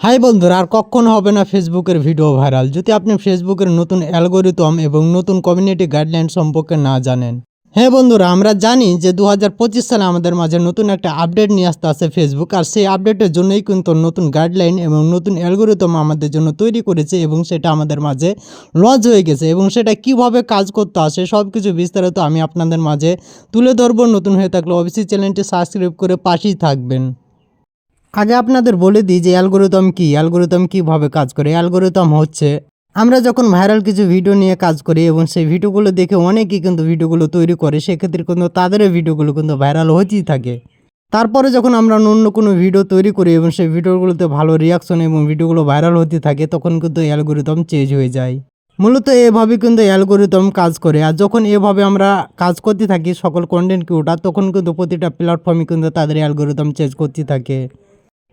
High বন্ধুরা, আর কখনো হবে না ফেসবুকের ভিডিও ভাইরাল যদি আপনি ফেসবুকের নতুন অ্যালগোরিদম এবং নতুন কমিউনিটি গাইডলাইন সম্পর্কে না জানেন। হ্যাঁ বন্ধুরা, আমরা জানি যে দু হাজার পঁচিশ সালে আমাদের মাঝে নতুন একটা আপডেট নিয়ে আসতে আসে ফেসবুক আর সেই আপডেটের জন্যই কিন্তু নতুন গাইডলাইন এবং নতুন অ্যালগোরিদম আমাদের জন্য তৈরি করেছে এবং সেটা আমাদের মাঝে লঞ্চ হয়ে গেছে এবং সেটা কীভাবে কাজ করতে আসে সব কিছু বিস্তারিত আমি আপনাদের মাঝে তুলে ধরবো। নতুন হয়ে থাকলে অবশ্যই চ্যানেলটি সাবস্ক্রাইব করে পাশেই থাকবেন। আগে আপনাদের বলে দিই যে অ্যালগোরিদম কি, অ্যালগোরিদম কীভাবে কাজ করে, অ্যালগোরিদম হচ্ছে আমরা যখন ভাইরাল কিছু ভিডিও নিয়ে কাজ করি এবং সেই ভিডিওগুলো দেখে অনেকেই কিন্তু ভিডিওগুলো তৈরি করে, সেক্ষেত্রে কিন্তু তাদের ভিডিওগুলো কিন্তু ভাইরাল হতেই থাকে। তারপরে যখন আমরা অন্য কোনো ভিডিও তৈরি করি এবং সেই ভিডিওগুলোতে ভালো রিয়াকশন এবং ভিডিওগুলো ভাইরাল হতে থাকে, তখন কিন্তু অ্যালগোরিদম চেঞ্জ হয়ে যায়। মূলত এভাবে কিন্তু অ্যালগোরিদম কাজ করে আর যখন এভাবে আমরা কাজ করতে থাকি সকল কন্টেন্ট ক্রিয়েটার তখন কিন্তু প্রতিটা প্ল্যাটফর্মে কিন্তু তাদের অ্যালগোরিদম চেঞ্জ করতে থাকে।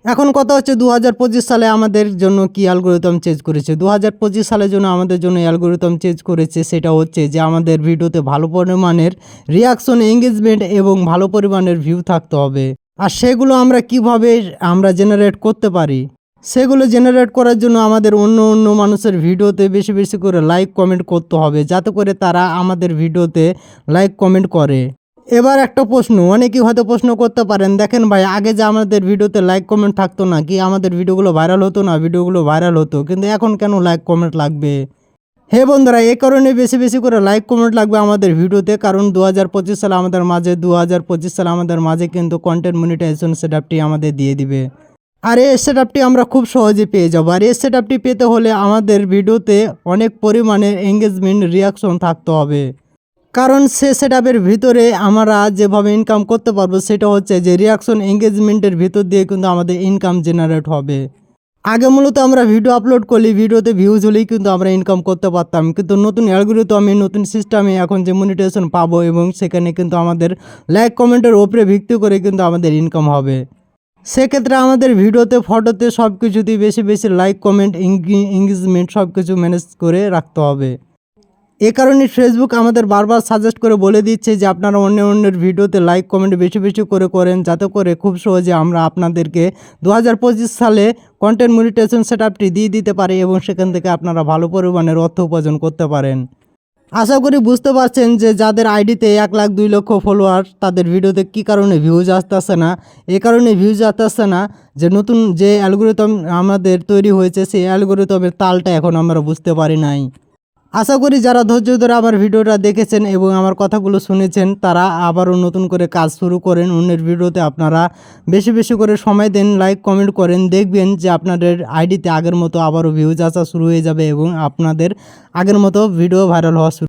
এখন কথা হচ্ছে দু হাজার পঁচিশ সালে আমাদের জন্য কি অ্যালগোরিদম চেঞ্জ করেছে? দু হাজার পঁচিশ সালের জন্য আমাদের জন্য অ্যালগোরিদম চেঞ্জ করেছে সেটা হচ্ছে যে আমাদের ভিডিওতে ভালো পরিমাণের রিয়াকশন এঙ্গেজমেন্ট এবং ভালো পরিমাণের ভিউ থাকতে হবে। আর সেগুলো আমরা কীভাবে আমরা জেনারেট করতে পারি? সেগুলো জেনারেট করার জন্য আমাদের অন্য অন্য মানুষের ভিডিওতে বেশি বেশি করে লাইক কমেন্ট করতে হবে, যাতে করে তারা আমাদের ভিডিওতে লাইক কমেন্ট করে। এবার একটা প্রশ্ন, অনেকেই হয়তো প্রশ্ন করতে পারেন, দেখেন ভাই, আগে যে আমাদের ভিডিওতে লাইক কমেন্ট থাকতো না, কি আমাদের ভিডিওগুলো ভাইরাল হতো না? ভিডিওগুলো ভাইরাল হতো, কিন্তু এখন কেন লাইক কমেন্ট লাগবে? হে বন্ধুরা, এই কারণে বেশি বেশি করে লাইক কমেন্ট লাগবে আমাদের ভিডিওতে, কারণ দু হাজার পঁচিশ সালে আমাদের মাঝে দু হাজার পঁচিশ সালে আমাদের মাঝে কিন্তু কন্টেন্ট মনিটাইজেশন সেটআপটি আমাদের দিয়ে দিবে। আর এই সেটআপটি আমরা খুব সহজে পেয়ে যাব। আর এই সেটআপটি পেতে হলে আমাদের ভিডিওতে অনেক পরিমাণে এঙ্গেজমেন্ট রিয়াকশন থাকতে হবে। কারণ সে সেটআপের ভিতরে আমরা যেভাবে ইনকাম করতে পারব, সেটা হচ্ছে যে রিয়াকশন এঙ্গেজমেন্টের ভিতর দিয়ে কিন্তু আমাদের ইনকাম জেনারেট হবে। আগে মূলত আমরা ভিডিও আপলোড করলে ভিডিওতে ভিউজ হলেই কিন্তু আমরা ইনকাম করতে পারতাম। কিন্তু নতুন আমি নতুন সিস্টেমে এখন যে মনিটাইজেশন পাবো এবং সেখানে কিন্তু আমাদের লাইক কমেন্টের ওপরে ভিত্তি করে কিন্তু আমাদের ইনকাম হবে। সেক্ষেত্রে আমাদের ভিডিওতে ফটোতে সব কিছুতেই বেশি বেশি লাইক কমেন্ট এঙ্গেজমেন্ট সব কিছু ম্যানেজ করে রাখতে হবে। এ কারণে ফেসবুক আমাদের বারবার সাজেস্ট করে বলে দিচ্ছে যে আপনারা অন্য অন্যের ভিডিওতে লাইক কমেন্ট বেশি বেশি করে করেন, যাতে করে খুব সহজে আমরা আপনাদেরকে দু হাজার পঁচিশ সালে কন্টেন্ট মনিটেশন সেট আপটি দিয়ে দিতে পারি এবং সেখান থেকে আপনারা ভালো পরিমাণের অর্থ উপার্জন করতে পারেন। আশা করি বুঝতে পারছেন যে যাদের আইডিতে এক লাখ দুই লক্ষ ফলোয়ার তাদের ভিডিওতে কী কারণে ভিউজ আসতেছে না? এ কারণে ভিউজ আসতেছে না যে নতুন যে অ্যালগোরিদম আমাদের তৈরি হয়েছে, সেই অ্যালগোরিদমের তালটা এখন আমরা বুঝতে পারি নাই। আশা করি যারা ধৈর্য ধরে আমার ভিডিওটা দেখেছেন এবং আমার কথাগুলো শুনেছেন, তারা আবারও নতুন করে কাজ শুরু করেন। অন্যের ভিডিওতে আপনারা বেশি বেশি করে সময় দেন লাইক কমেন্ট করেন। দেখবেন যে আপনাদের আইডিতে আগের মতো আবারও ভিউজ আসা শুরু হয়ে যাবে এবং আপনাদের আগের মতো ভিডিও ভাইরাল হওয়া শুরু